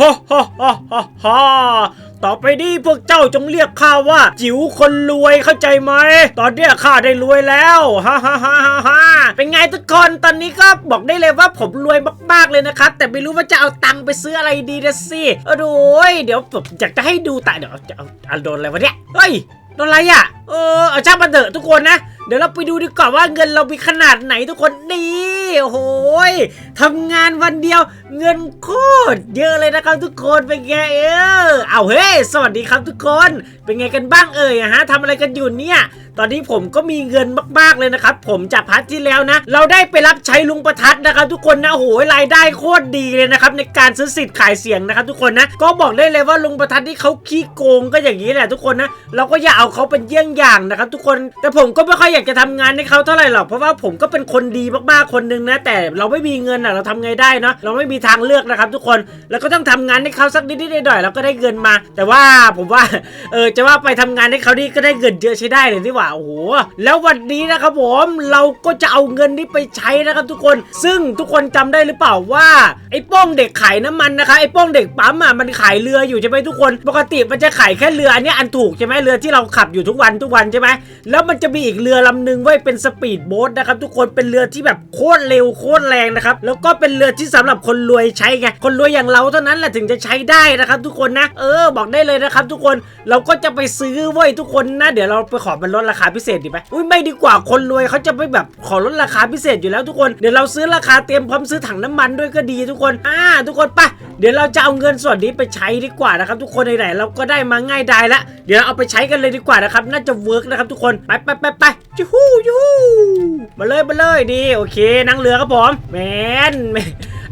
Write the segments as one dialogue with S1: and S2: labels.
S1: ฮ่าฮ่าฮ่าฮ่าต่อไปนี้พวกเจ้าจงเรียกข้าว่า จิ๋วคนรวยเข้าใจไหม ตอนเนี้ยข้าได้รวยแล้วฮ่าฮ่าฮ่าฮ่าฮ่าเป็นไงทุกคนตอนนี้ก็บอกได้เลยว่าผมรวยมากๆเลยนะครับ แต่ไม่รู้ว่าจะเอาตังค์ไปซื้ออะไรดีนะสิเออโอ้ยเดี๋ยวผมอยากจะให้ดูแต่เดี๋ยวจะเอาเอาโดนอะไรวะเนี่ยเฮ้ย โดนอะไรอะ เออเอาช่างมันเถอะทุกคนนะ เดี๋ยวเราไปดูดีกว่าว่าเงินเรามีขนาดไหนทุกคนนี่โอ้โหยทำงานวันเดียวเงินโคตรเยอะเลยนะครับทุกคนเป็นไงเออเอาเฮ้ยสวัสดีครับทุกคน เป็นไงกันบ้างเอ่ยอฮะทำอะไรกันอยู่เนี่ย ตอนนี้ผมก็มีเงินมากๆเลยนะครับ ผมจากพัทที่แล้วนะ เราได้ไปรับใช้ลุงประทัดนะครับ ทุกคนนะโอ้โหรายได้โคตรดีเลยนะครับในการซื้อสิทธิ์ขายเสียงนะครับ ทุกคนนะ ก็บอกได้เลยว่าลุงประทัดที่เขาขี้โกงก็อย่างนี้แหละทุกคนนะเราก็อย่าเอาเขาเป็นเยี่ยงอย่างนะครับทุกคนแต่ผมก็ไม่ค่อยอยากจะทำงานให้เขาเท่าไหร่หรอกเพราะว่าผมก็เป็นคนดีมากๆคนหนึงนะแต่เราไม่มีเงินอะเราทำไงได้เนาะเราไม่มีทางเลือกนะครับ ทุกคนแล้วก็ต้องทำงานให้เขาสักนิดๆหน่อยๆเราก็ได้เงินมา แต่ว่าผมว่าเออจะว่าไปทำงานให้เขานี่ก็ได้เงินเยอะใช้ได้เลยนี่ว่าโอ้โหแล้ววันนี้นะครับผมเราก็จะเอาเงินนี้ไปใช้นะครับทุกคน ซึ่งทุกคนจำได้หรือเปล่าว่าไอ้ป้องเด็กขายน้ำมันนะคะไอ้ป้องเด็กปั๊มอะมันขายเรืออยู่ใช่ไหมทุกคน ปกติมันจะขายแค่เรืออันนี้อันถูกใช่ไหมเรือที่เราขับอยู่ทุกวันทุกวันใช่ไหมแล้วมันจะมีอีกเรือลำหนึ่งไว้ยเป็นสปีดโบ๊ทนะครับทุกคนเป็นเรือที่แบบโคตรเร็วโคตรแรงนะครับแล้วก็เป็นเรือที่สำหรับคนรวยใช้ไงคนรวยอย่างเราเท่านั้นแหละถึงจะใช้ได้นะครับ ทุกคนนะเออบอกได้เลยนะครับทุกคนเราก็จะไปซื้อเว้ยทุกคนนะ เดี๋ยวเราไปขอมันลดราคาพิเศษดีไหมอุ้ยไม่ดีกว่าคนรวยเขาจะไปแบบขอลดราคาพิเศษอยู่แล้วทุกคนเดี๋ยวเราซื้อราคาเตรียมพร้อมซื้อถังน้ำมันด้วยก็ดีทุกคนอ่าทุกคนไปเดี๋ยวเราจะเอาเงินส่วนนี้ไปใช้ดีกว่านะครับทุกคนไหนๆเราก็ได้มาง่ายดายละเดี๋ยวเราเอาไปใช้กันเลยดีกว่านะครับ น่าจะเวิร์กนะครับทุกคน ไปไปไปไปยูฮูยูฮูมาเลยมาเลยดีโอเค นั่งเรือครับผมแมน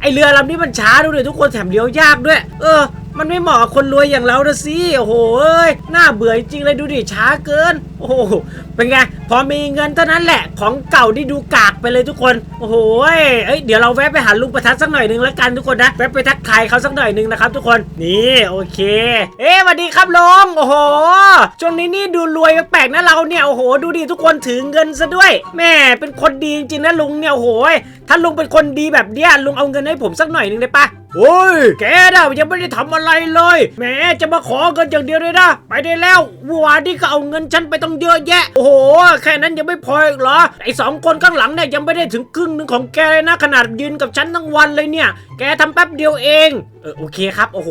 S1: ไอเรือลำนี้มันช้าดูดิทุกคนแถมเลี้ยวยากด้วย เออ มันไม่เหมาะคนรวยอย่างเรานะสิโอ้โหเอ้ยน่าเบื่อจริงเลยดูดิช้าเกิน โอ้โหเป็นไงพอมีเงินเท่านั้นแหละ ของเก่าที่ดูกากไปเลยทุกคน โอ้โหเอ้ยเอ้ยเดี๋ยวเราแวะไปหาลุงประทัดสักหน่อยหนึงแล้วกันทุกคนนะแวะไปทักทายเขาสักหน่อยหนึงนะครับทุกคนนี่โอเค เอ๊ะสวัสดีครับลุงโอ้โหช่วงนี้นี่ดูรวยแปลกๆนะเราเนี่ยโอ้โห ดูดิทุกคนถือเงินซะด้วยแม่เป็นคนดีจริงๆนะลุงเนี่ยโอ้โหถ้าลุงเป็นคนดีแบบเนี้ยลุงเอาเงินให้ผมสักหน่อยหนึงได้ปะ โอ้ย แกน่ะยังไม่ได้ทำอะไรเลยแหมจะมาขอเงินอย่างเดียวเลยนะ ไปได้แล้ววัวานนี่ก็เอาเงินฉันไปต้องเยอะแยะ โอ้โห แค่นั้นยังไม่พออีกเหรอ ไอ้สองคนข้างหลังเนี่ยยังไม่ได้ถึงครึ่งหนึ่งของแกเลยนะ ขนาดยืนกับฉันทั้งวันเลยเนี่ย แกทำแป๊บเดียวเอง เออโอเคครับโอ้โห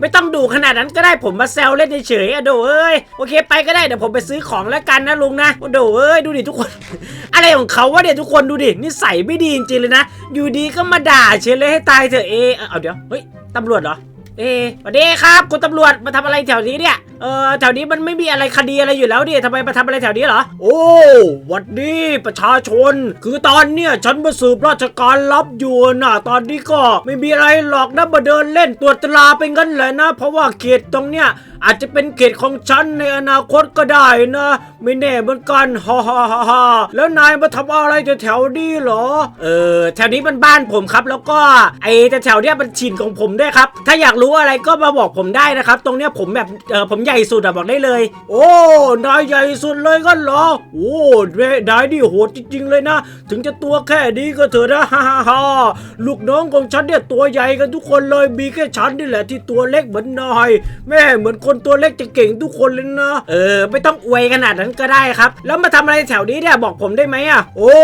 S1: ไม่ต้องดูขนาดนั้นก็ได้ผมมาแซวเล่นเฉยๆอะโดเอ้ยโอเคไปก็ได้เดี๋ยวผมไปซื้อของแล้วกันนะลุงนะโอ้โดเอ้ยดูดิทุกคน อะไรของเขาวะเนี่ยทุกคนดูดินิสัยไม่ดีจริงๆเลยนะ อยู่ดีก็มาด่าเฉยเลยให้ตายเถอะเอเอเอาเดี๋ยวเฮ้ยตำรวจเหรอเอสวัสดีครับคุณตำรวจมาทำอะไรแถวนี้เนี่ย เออแถวนี้มันไม่มีอะไรคดีอะไรอยู่แล้วดิทำไมมาทำอะไรแถวนี้เหรอ โอ้หวัดดีประชาชน คือตอนเนี้ยฉันมาสืบราชการลับอยู่นะตอนนี้ก็ไม่มีอะไรหรอกนะมาเดินเล่นตรวจตราไปงั้นแหละนะ เพราะว่าเขตตรงเนี้ยอาจจะเป็นเขตของฉันในอนาคตก็ได้นะ ไม่แน่เหมือนกันฮ่าฮ่าฮ่าฮ่าแล้วนายมาทำอะไรแถวๆนี้เหรอ เออแถวนี้มันบ้านผมครับ แล้วก็ไอ้แถวๆเนี้ยมันถิ่นของผมด้วยครับ ถ้าอยากรู้อะไรก็มาบอกผมได้นะครับ ตรงเนี้ยผมแบบเออผมใหญ่สุดอะบอกได้เลย โอ้นายใหญ่สุดเลยก็เหรอ โอ้นายนี่โหดจริง ๆ เลยนะ ถึงจะตัวแค่นี้ก็เถอะนะฮ่าฮ่าฮ่าลูกน้องของฉันเนี่ยตัวใหญ่กันทุกคนเลยมีแค่ฉันนี่แหละที่ตัวเล็กเหมือนนายแม่เหมือนคนตัวเล็กจะเก่งทุกคนเลยนะ เออ ไม่ต้องอวยขนาดนั้นก็ได้ครับ แล้วมาทำอะไรแถวนี้เนี่ยบอกผมได้ไหมอะโอ้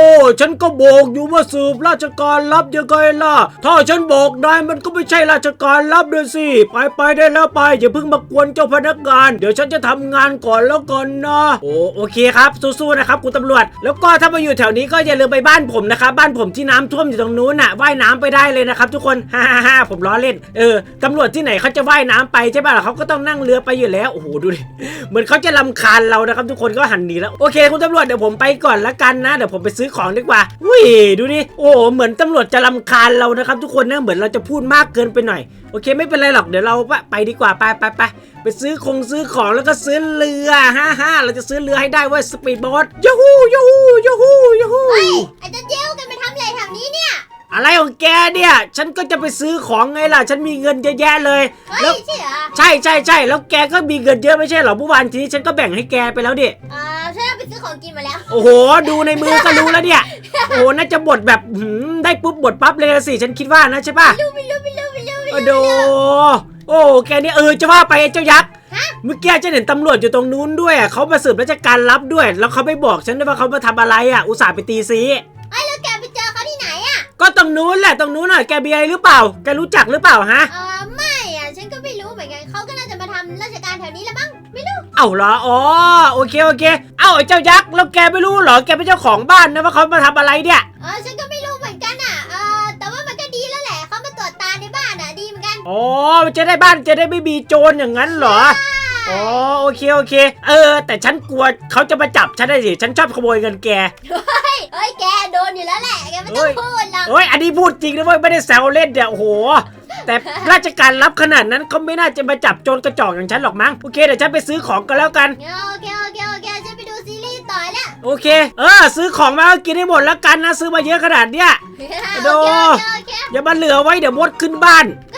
S1: ฉันก็บอกอยู่ว่าสืบราชการลับยังไงล่ะถ้าฉันบอกนายมันก็ไม่ใช่ราชการลับเลยสิไปไปได้แล้วไปอย่าเพิ่งมากวนเจ้าพนักงานเดี๋ยวฉันจะทำงานก่อนแล้วกันนะโอ้โอเคครับสู้ๆนะครับคุณตำรวจ แล้วก็ถ้ามาอยู่แถวนี้ก็อย่าลืมไปบ้านผมนะครับบ้านผมที่น้ำท่วมอยู่ตรงนู้นน่ะว่ายน้ำไปได้เลยนะครับ ทุกคนฮ่าฮ่าฮ่าผมล้อเล่นเออตำรวจที่ไหนเขาจะว่ายน้ำไปใช่ป่ะเขาก็ต้องนั่งเรือไปอยู่แล้วโอ้โหดูดิเหมือนเขาจะลำคาญเรานะครับ ทุกคนก็หันหนีแล้วโอเค คุณตำรวจเดี๋ยวผมไปก่อนละกันนะเดี๋ยวผมไปซื้อของดีกว่าอุ้ยดูดิโอ้โหเหมือนตำรวจจะลำคาญเรานะครับ ทุกคนนะเหมือนเราจะพูดมากเกินไปหน่อยโอเคไม่เป็นไรหรอกเดี๋ยวเราไปดีกว่าไปไปไปไปซื้อคงซื้อของแล้วก็ซื้อเรือฮ่าฮ่าเราจะซื้อเรือให้ได้เว่าสปีดโบ๊ทยูฮูยูฮูยูฮูยูฮู
S2: เฮ้ยไอ้เจ้าเจ้วแกันมาทำอะไรแถวนี้เนี่ย
S1: อะไรของแกเนี่ย ฉันก็จะไปซื้อของไงล่ะ ฉันมีเงินเยอะแยะเลย
S2: เฮ้
S1: แล้ว
S2: ยใช่เหรอ
S1: ใช่ใช่ใช่แล้วแกก็มีเงินเยอะไม่ใช่เหรอเมื่อวานทีนี้ฉันก็แบ่งให้แกไปแล้วดิ
S2: อ่าฉันเอาไปซื้อของกินมาแล้ว
S1: โอ้โห ดูในมือก็รู้แล้วเนี่ย โอ้โหน่าจะบดแบบหืมได้ปุ๊บบดปั๊บเลยสิ ฉันคิดว่านะใช่ปะ
S2: รู้ไม่รู้ไม่รู้ไม่รู้ไม่ไม่
S1: โอ้
S2: รู้
S1: โด
S2: เรื่อง
S1: โอ้แกนี่เออจะว่าไปไอ้เจ้ายักษ์
S2: ฮะ
S1: เมื่อกี้ฉันเห็นตำรวจอยู่ตรงนู้นด้วยอะเขามาสืบราชการลับด้วย แล้วเขาไม่บอกฉันด้วยว่าเขามาทำอะไรอะ อุตส่าห์ไปตีซี
S2: ไอ้แล้วแกไปเจอเขาที่ไหนอะ
S1: ก็ตรงนู้นแหละตรงนู้นน่ะแกเบียร์หรือเปล่า แกรู้จักหรือเปล่าฮะ
S2: เออไม่อะฉันก็ไม่รู้เหมือนกันเขาก็น่าจะมาทำราชการแถวนี้แล้วมั้งไม่รู้
S1: เอ้าเหรออ๋อโอเคโอเค เอ้าไอ้เจ้ายักษ์แล้วแกไม่รู้เหรอแกเป็นเจ้าของบ้านนะว่าเขามาทำอะไรเนี่ย
S2: เออฉันก็ไม่รู้เหมือน จะ
S1: ได้บ้านจะได้ไม่มีโจรอย่างนั้นเหรออ๋อโอเคโอเค เออ แต่ฉันกลัวเขาจะมาจับฉันได้สิ ฉันชอบขโมยเงินแก
S2: เฮ้ยเฮ้ยแกโดนอยู่แล้วแหละ แกไม่ต้องพูดหรอก
S1: เฮ้ยอันนี้พูดจริงนะเว้ยไม่ได้แซวเล่นเนี่ยโอ้โห แต่ราชการรับขนาดนั้นเขาไม่น่าจะมาจับโจรกระจอกอย่างฉันหรอกมั้ง โอเคเดี๋ยวฉันไปซื้อของกันแล้วกัน
S2: โอเคโอเคโอเคฉันไปดูซีรีส์ต่อแล้ว
S1: โอเค เออ ซื้อของมาก็กินให้หมดแล้วกันนะ ซื้อมาเยอะขนาดเนี้ย
S2: โอ
S1: โด
S2: เคโอเคโอเค
S1: อย่ามาเหลือไว้เดี๋ยวมดขึ้นบ้าน
S2: ก็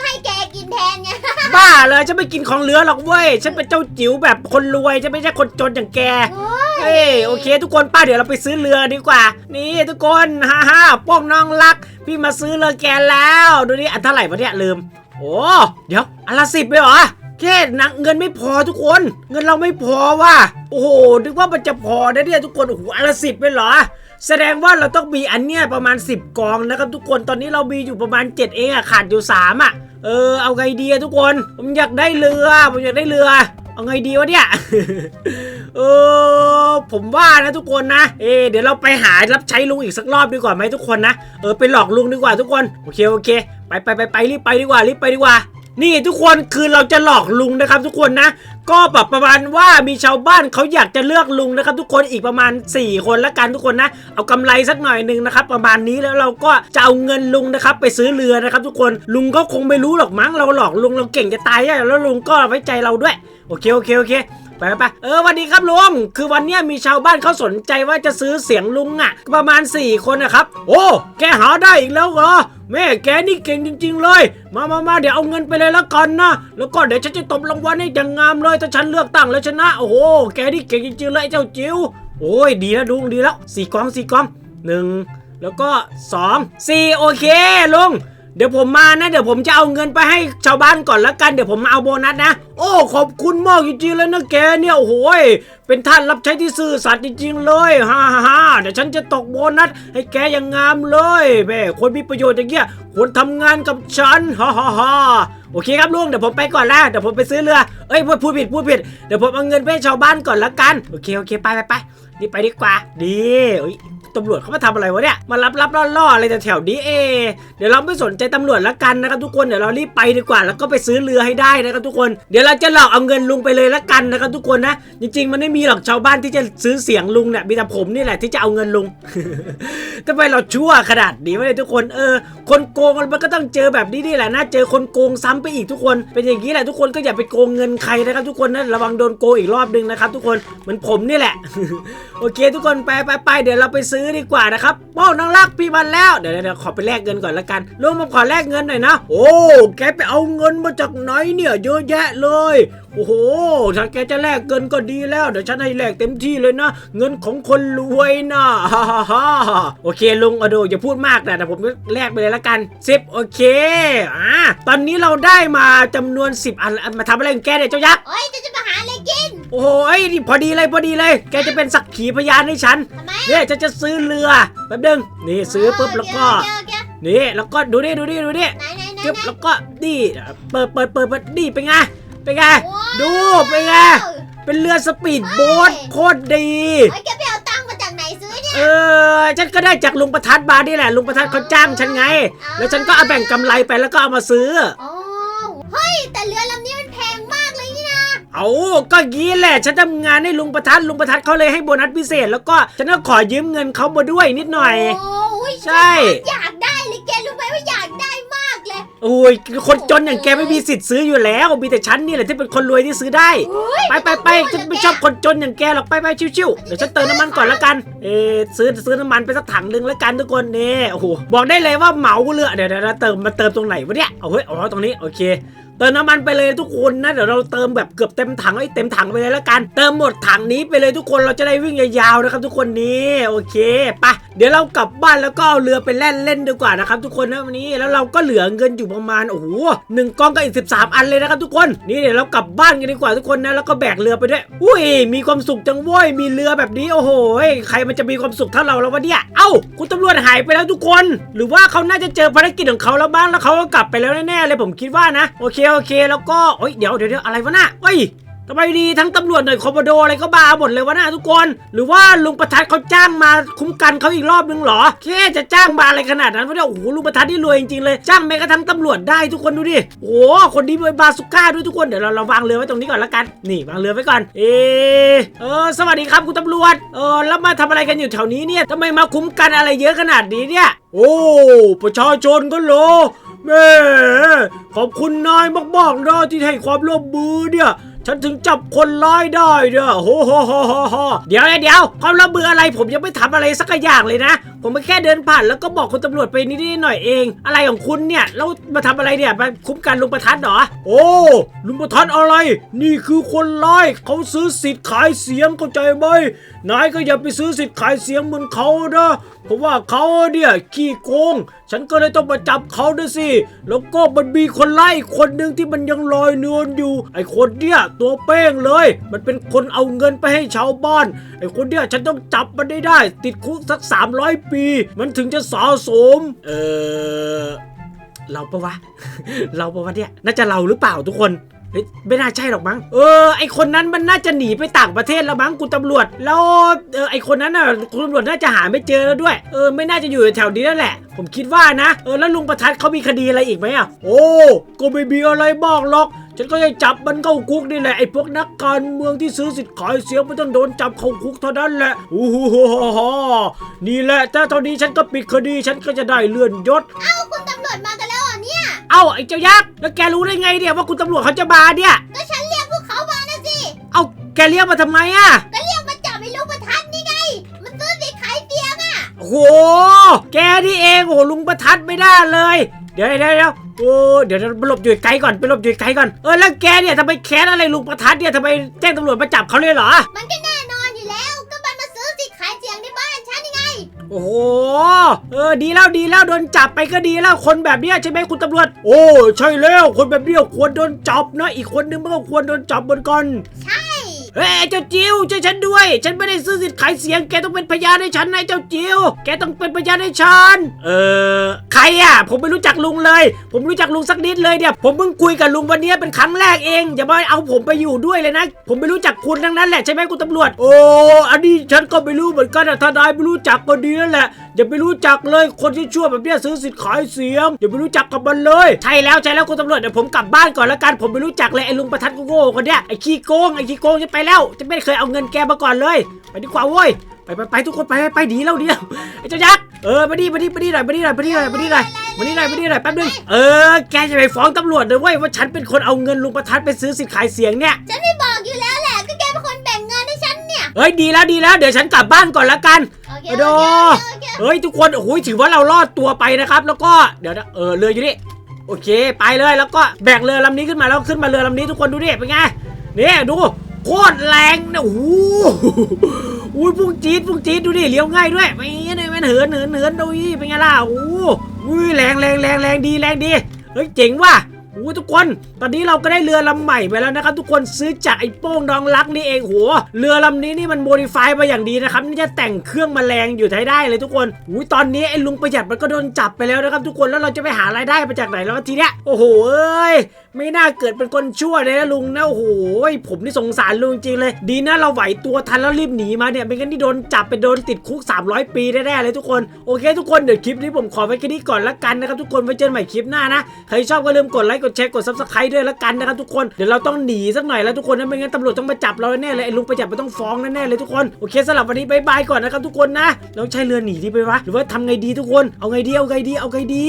S2: ให้แกกิ นแทนไง
S1: บ้าเลยฉันไม่กินของเหลือหรอกเว้ย ฉันเป็นเจ้าจิ๋วแบบคนรวยฉันไม่ใช่คนจนอย่างแก
S2: โอ้
S1: เฮ้ยโอเค ทุกคนป้าเดี๋ยวเราไปซื้อเรือดีกว่า นี่ทุกคนฮ่าฮ่าป้องน้องรัก พี่มาซื้อเรือแกแล้ว ดูนี่อันเท่าไหร่วะเนี่ยลืม โอ้เดี๋ยวอันละสิบเลยเหรอแค่นักเงินไม่พอทุกคน เงินเราไม่พอว่ะโอ้โหนึกว่ามันจะพอนะเนี่ยทุกคนโอ้โหอันละสิบเลยเหรอ แสดงว่าเราต้องมีอันเนี้ยประมาณ 10 กองนะครับทุกคนตอนนี้เรามีอยู่ประมาณ 7 เองอะขาดอยู่ 3อะเออเอาไงดีอะทุกคนผมอยากได้เรือ ผมอยากได้เรือ เอาไงดีวะเนี่ยเออผมว่านะทุกคนนะเอะเดี๋ยวเราไปหารับใช้ลุงอีกสักรอบดีกว่าไหมทุกคนนะเออไปหลอกลุงดีกว่าทุกคนโอเคโอเค ไปไปไปไปรีบไปดีกว่ารีบไปดีกว่านี่ทุกคนคือเราจะหลอกลุงนะครับทุกคนนะก็แบบประมาณว่ามีชาวบ้านเขาอยากจะเลือกลุงนะครับ ทุกคนอีกประมาณ 4 คนละกันทุกคนนะ เอากำไรสักหน่อยหนึ่งนะครับ ประมาณนี้แล้วเราก็จะเอาเงินลุงนะครับ ไปซื้อเรือนะครับ ทุกคนลุงก็คงไม่รู้หรอกมั้งเราหลอกลุงเราเก่งจะตายแล้วลุงก็ไว้ใจเราด้วยโอเคโอเคโอเคไปไปเออวันดีครับลุงคือวันนี้มีชาวบ้านเขาสนใจว่าจะซื้อเสียงลุงอะ่ะ ประมาณ 4 คนนะครับ โอ้แกหาได้อีกแล้วเหรอแม่แกนี่เก่งจริง ๆ เลย มามามาเดี๋ยวเอาเงินไปเลยละกันนะแล้วก็เดี๋ยวฉันจะตบรางวัลให้อย่างงามเลยถ้าฉันเลือกตั้งแล้วชนะ โอ้โห แกนี่เก่งจริงๆเลยเจ้าจิ๋วโอ้ย ดีแล้วลุงดีแล้วสี่กองสี่กองหนึ่งแล้วก็สองสี่โอเคลุง เดี๋ยวผมมานะ เดี๋ยวผมจะเอาเงินไปให้ชาวบ้านก่อนละกันเดี๋ยวผมมาเอาโบนัสนะ โอ้ขอบคุณมากจริงๆเลยนะแกเนี่ยโอ้โหยเป็นท่านรับใช้ที่ซื่อสัตย์จริงๆเลยฮ่าฮ่าฮ่าเดี๋ยวฉันจะตกโบนัสให้แกอย่างงามเลยแม่คนมีประโยชน์อย่างเงี้ยควรทำงานกับฉันฮ่าฮ่าฮ่าโอเคครับลุงเดี๋ยวผมไปก่อนแล้วเดี๋ยวผมไปซื้อเรือเอ้ยพูดพูดผิดพูดผิดเดี๋ยวผมเอาเงินไปให้ชาวบ้านก่อนละกันโอเคโอเคไปไปไป นี่ไปดีกว่า ดีเอ้ยตำรวจเขามาทำอะไรวะเนี่ย มารับรับล่อล่ออะไรแต่แถวนี้เอ เดี๋ยวเราไม่สนใจตำรวจละกันนะครับทุกคน เดี๋ยวเรารีบไปดีกว่า แล้วก็ไปซื้อเรือให้ได้นะครับทุกคน เดี๋ยวเราจะหลอกเอาเงินลุงไปเลยละกันนะครับทุกคนนะ จริง ๆ มันไม่มีหรอกชาวบ้านที่จะซื้อเสียงลุงเนี่ย มีแต่ผมนี่แหละที่จะเอาเงินลุงทำไมเราชั่วขนาดนี้วะเนี่ยทุกคน เออ คนโกงมันก็ต้องเจอแบบนี้นี่แหละนะ เจอคนโกงซ้ำไปอีกทุกคน เป็นอย่างนี้แหละทุกคนก็อย่าไปโกงเงินใครนะครับทุกคนนะ ระวังโดนโกงอีกรอบหนึงนะครับทุกคน เหมือนผมนี่แหละ โอเค ทุกคนไปไปไปเดี๋ยวเราไปซื้อดีกว่านะครับโป้น้องรักพี่มันแล้วเดี๋ยวเดี๋ยวขอไปแลกเงินก่อนละกันลุงผมขอแลกเงินหน่อยนะ โอ้แกไปเอาเงินมาจากไหนเนี่ยเยอะแยะเลยโอ้โหถ้าแกจะแลกเงินก็ดีแล้ว เดี๋ยวฉันให้แลกเต็มที่เลยนะ เงินของคนรวยนะฮ่าฮ่าโอเคลุงอโดอย่าพูดมากนะแต่ผมก็แลกไปเลยละกันสิบโอเคอ่าตอนนี้เราได้มาจำนวน 10 อันมาทำอะไรแกเนี่ยเจ้ายักษ์
S2: โอ้ยจะจะมาหาอะไรกิน
S1: โอ้โหเอ้ยนี่พอดีเลยพอดีเลย แกจะเป็นสักขีพยานให้ฉัน
S2: ทำไม
S1: เนี่ยฉันจะซื้อเรือแป๊บนึงนี่ซื้อปุ๊บแล้วก็
S2: โอเคโอเค
S1: นี่แล้วก็ดูดิดูดิดูดิ
S2: ไหนไหนไหน
S1: จึ๊บ
S2: ไหน
S1: แล้วก็นี่เปิดเปิดเปิดเปิดนี่เป็นไงเป็นไง
S2: ว้าว
S1: ดูเป็นไง เป็นเรือสปีดโบ๊ทโคตรดี
S2: โอ้ยแกไปเอาตังค์มาจากไหนซื้อเนี่ย
S1: เออฉันก็ได้จากลุงประทัดมานี่แหละลุงประทัดเขาจ้างฉันไง แล้วฉันก็เอาแบ่งกำไรไปแล้วก็เอามาซื้อ
S2: อ๋อ เอาก็
S1: งี้แหละฉันทำงานให้ลุงประทัดลุงประทัดเขาเลยให้โบนัสพิเศษ แล้วก็ฉันก็ขอยืมเงินเขามาด้วยนิดหน่อย
S2: โอ้ย
S1: ใช่
S2: อยากได้เลยแกรู้ไหมว่าอยากได้มากเลย
S1: โอ้ยคนจนอย่างแกไม่มีสิทธิ์ซื้ออยู่แล้ว มีแต่ฉันนี่แหละที่เป็นคนรวยที่ซื้อได้
S2: โอ้ย
S1: ไปไปไปฉันไม่ชอบคนจนอย่างแกหรอกไปไปชิวๆเดี๋ยวฉันเติมน้ำมันก่อนละกัน เออซื้อซื้อน้ำมันไปสักถังหนึ่งแล้วกันทุกคนนี่โอ้โหบอกได้เลยว่าเหมาเรือเดี๋ยวเดี๋ยวเดี๋ยวเติมมาเติมตรงไหนวะเนี่ยเอาเฮ้ยอ๋อตรงนี้โอเค เติมน้ำมันไปเลยทุกคนนะเดี๋ยวเราเติมแบบเกือบเต็มถังไอ้เต็มถังไปเลยแล้วกัน เติมหมดถังนี้ไปเลยทุกคนเราจะได้วิ่งยาวๆนะครับทุกคนนี้โอเคปะเดี๋ยวเรากลับบ้านแล้วก็เอาเรือไปแล่นเล่นดีกว่านะครับทุกคนนะวันนี้แล้วเราก็เหลือเงินอยู่ประมาณโอ้โหหนึ่งกองกับอีกสิบสามอันเลยนะครับทุกคนนี่เดี๋ยวเรากลับบ้านกันดีกว่าทุกคนนะแล้วก็แบกเรือไปด้วยอุ้ยมีความสุขจังเว้ยมีเรือแบบนี้โอ้โหใครมันจะมีความสุขเท่าเราแล้ววะเนี่ยเอ้าคุณตำรวจหายไปแล้วทุกคน หรือว่าเขาน่าจะเจอภารกิจของเขาแล้วบ้างแล้วเขาก็กลับไปแล้วแน่ๆเลยผมคิดว่านะโอเคโอเคแล้วก็เอ้ยเดี๋ยวเดี๋ยวเดี๋ยวอะไรวะน่ะเอ้ยทำไมดีทั้งตำรวจหน่วยคอมโบโดอะไรก็บาหมดเลยวะนะทุกคน หรือว่าลุงประทัดเขาจ้างมาคุ้มกันเขาอีกรอบนึงหรอแค่จะจ้างมาอะไรขนาดนั้นวะเนี่ยโอ้โหลุงประทัดนี่รวยจริงๆเลยจ้างแม้กระทั่งตำรวจได้ทุกคนดูดิโอ้โหคนนี้เป็นบาสุก้าด้วยทุกคนเดี๋ยวเราเราวางเรือไว้ตรงนี้ก่อนละกันนี่วางเรือไว้ก่อน เอเออสวัสดีครับคุณตำรวจเออแล้วมาทำอะไรกันอยู่แถวนี้เนี่ยทำไมมาคุ้มกันอะไรเยอะขนาดนี้เนี่ย โอ้ประชาชนก็เหรอ แม่ขอบคุณนายมากๆนะที่ให้ความร่วมมือเนี่ย ฉันถึงจับคนร้ายได้เนี่ยโหโหโหโหหเดี๋ยวเดี๋ยวความร่วมมืออะไรผมยังไม่ทำอะไรสักอย่างเลยนะ ผมแค่เดินผ่านแล้วก็บอกคุณตำรวจไปนิดๆหน่อยเอง อะไรของคุณเนี่ยแล้วมาทำอะไรเนี่ยมาคุ้มกันลุงประทัดเหรอ โอ้ลุงประทัดอะไร นี่คือคนร้ายเขาซื้อสิทธิ์ขายเสียงเข้าใจไหมนายก็อย่าไปซื้อสิทธิ์ขายเสียงเหมือนเขานะเพราะว่าเขาเนี่ยขี้โกง ฉันก็เลยต้องมาจับเขาด้วยสิแล้วก็มันมีคนไล่คนหนึ่งที่มันยังลอยนวลอยู่ ไอ้คนเนี่ยตัวเป้งเลย มันเป็นคนเอาเงินไปให้ชาวบ้านไอ้คนเนี่ยฉันต้องจับมันได้ได้ ติดคุกสัก300ปี มันถึงจะสะสม เออเราปะวะ เราปะวะเนี่ย น่าจะเราหรือเปล่าทุกคนเฮ้ยไม่น่าใช่หรอกมั้ง เออ ไอคนนั้นมันน่าจะหนีไปต่างประเทศแล้วมั้งคุณตำรวจ แล้วเออไอคนนั้นน่ะคุณตำรวจน่าจะหาไม่เจอแล้วด้วย เออ ไม่น่าจะอยู่แถวนี้นั่นแหละ ผมคิดว่านะ เออ แล้วลุงประทัดเขามีคดีอะไรอีกไหมอะ โอ้ ก็ไม่มีอะไรมากหรอก ฉันก็จะจับมันเข้าคุกนี่แหละไอ้พวกนักการเมืองที่ซื้อสิทธิ์ขายเสียงมันต้องโดนจับเข้าคุกเท่านั้นแหละอู้หูหูหูหูนี่แหละถ้าเท่านี้ฉันก็ปิดคดีฉันก็จะได้เลื่อนยศ
S2: เอ้าคุณตำรวจมากันแล้วเหรอเนี่ย
S1: เอ้าไอ้เจ้ายักษ์แล้วแกรู้ได้ไงเนี่ยว่าคุณตำรวจเขาจะมาเนี่ย
S2: ก็ฉันเรียกพวกเขามานะสิ
S1: เอ้าแกเรียกมาทำไมอะ
S2: ก็เรียกมาจับไอ้ลูกประทัดนี่ไง มันซื้อสิขายเสียงอะ
S1: โอ้โห แกนี่เองโอ้โหลุงประทัดไม่ได้เลย เดี๋ยวเดี๋ยวเดี๋ยว โอ้เดี๋ยวเดี๋ยวไปหลบอยู่ไกลก่อนไปหลบอยู่ไกลก่อนเออแล้วแกเนี่ยทำไมแค้นอะไรลุงประทัดเนี่ยทำไมแจ้งตำรวจมาจับเขาเลยเหรอ
S2: มันก็แน่นอนอยู่แล้วก็มันมาซื้อสิขายเสียงในบ้านฉันยังไง
S1: โอ้โหเออดีแล้วดีแล้วโดนจับไปก็ดีแล้วคนแบบเนี้ยใช่ไหมคุณตำรวจ โอ้ใช่แล้วคนแบบเนี้ยควรโดนจับนะอีกคนนึงมันก็ควรโดนจับเหมือนกัน
S2: ใช่
S1: เฮ้ยเจ้าจิวช่วยฉันด้วย ฉันไม่ได้ซื้อสิทธิ์ขายเสียงแกต้องเป็นพยานให้ฉันนะเจ้าจิวแกต้องเป็นพยานให้ฉัน เออใครอะ ผมไม่รู้จักลุงเลย ผมรู้จักลุงสักนิดเลยเนี่ยผมเพิ่งคุยกับลุงวันนี้เป็นครั้งแรกเอง อย่ามาเอาผมไปอยู่ด้วยเลยนะ ผมไม่รู้จักคุณทั้งนั้นแหละใช่ไหมคุณตำรวจ โอ้อันนี้ฉันก็ไม่รู้เหมือนกันอะถ้านายไม่รู้จักก็ดีนั่นแหละอย่าไปรู้จักเลยคนที่ชั่วแบบเนี้ยซื้อสิทธิ์ขายเสียงอย่าไปรู้จักกับมันเลยใช่แล้วใช่แล้วคุณตำรวจเดี๋ยวผมกลับบ้านก่อนละกันผมไม่รู้จักเลยไอ้ลุงประทัดโง่ๆคนเนี้ยไอ้ขี้โกงไอ้ขี้โกงจะไปแล้วจะไม่เคยเอาเงินแกมาก่อนเลย ไปดีกว่าเว้ย ไปไปไปทุกคนไปไปไปดีแล้วดีแล้วไอ้เจ้ายักษ์เออมาดิมาดิมาดิหน่อยมาดิหน่อยมาดิหน่อยมาดิหน่อยมาดิหน่อยมาดิหน่อยแป๊บนึงเออแกจะไปฟ้องตำรวจเลยเว้ยว่าฉันเป็นคนเอาเงินลุงประทัดไปซื้อสิทธิ์ขายเสียงเนี่ย
S2: ฉันไม่บอกอยู่แล้วแหละก็แกเป็นคนแบ่งเงินให้ฉันเนี่ย
S1: เฮ้ยดีแล้วดีแล้วเดี๋ยวฉันกลับบ้านก่อนละกัน
S2: โอเค
S1: อะโด
S2: โอเคโอเค
S1: เฮ้ยทุกคนโอ้โหถือว่าเรารอดตัวไปนะครับ แล้วก็เดี๋ยวนะเออเรืออยู่นี่โอเค ไปเลยแล้วก็แบกเรือลำนี้ขึ้นมาแล้วขึ้นมาเรือลำนี้ทุกคนดูดิเป็นไงนี่ดูโคตรแรงนะโอ้โห อุ้ยพุ่งจี๊ดพุ่งจี๊ดดูดิเลี้ยวง่ายด้วยไม่เนี่ยมันเหินเหินเหินดูยี่เป็นไงล่ะโอ้อุ้ยแรงแรงแรงแรงดีแรงดีเฮ้ยเจ๋งว่ะโอ้ยทุกคน ตอนนี้เราก็ได้เรือลำใหม่ไปแล้วนะครับทุกคนซื้อจากไอ้โป้งดองรักนี่เองโหเรือลำนี้นี่มันโมดิฟายมาอย่างดีนะครับนี่จะแต่งเครื่องแมลงอยู่ไทยได้เลยทุกคนอุ้ยตอนนี้ไอ้ลุงประหยัดมันก็โดนจับไปแล้วนะครับทุกคนแล้วเราจะไปหารายได้มาจากไหนแล้วทีเนี้ยโอ้โหเอ้ยไม่น่าเกิดเป็นคนชั่วเลยนะลุงนะโอ้โหผมนี่สงสารลุงจริงเลย ดีนะเราไหวตัวทันแล้วรีบหนีมาเนี่ยไม่งั้นที่โดนจับไปโดนติดคุก 300 ปีแน่ๆเลยทุกคนโอเค ทุกคนเดี๋ยวคลิปนี้ผมขอไว้แค่นี้ก่อนละกันนะครับทุกคนไว้เจอกันใหม่คลิปหน้านะใครชอบก็ลืมกดไลค์กดแชร์กด subscribe ด้วยละกันนะครับทุกคนเดี๋ยวเราต้องหนีสักหน่อยแล้วทุกคนนะไม่งั้นตำรวจต้องมาจับเราแน่เลยไอ้ลุงประจับมันต้องฟ้องแน่เลยทุกคนโอเคสำหรับวันนี้บายบายก่อนนะครับทุกคนนะเราใช้เรือหนีดีไปวะหรือว่าทำไงดีทุกคนเอาไงดีเอาไงดีเอาไงดี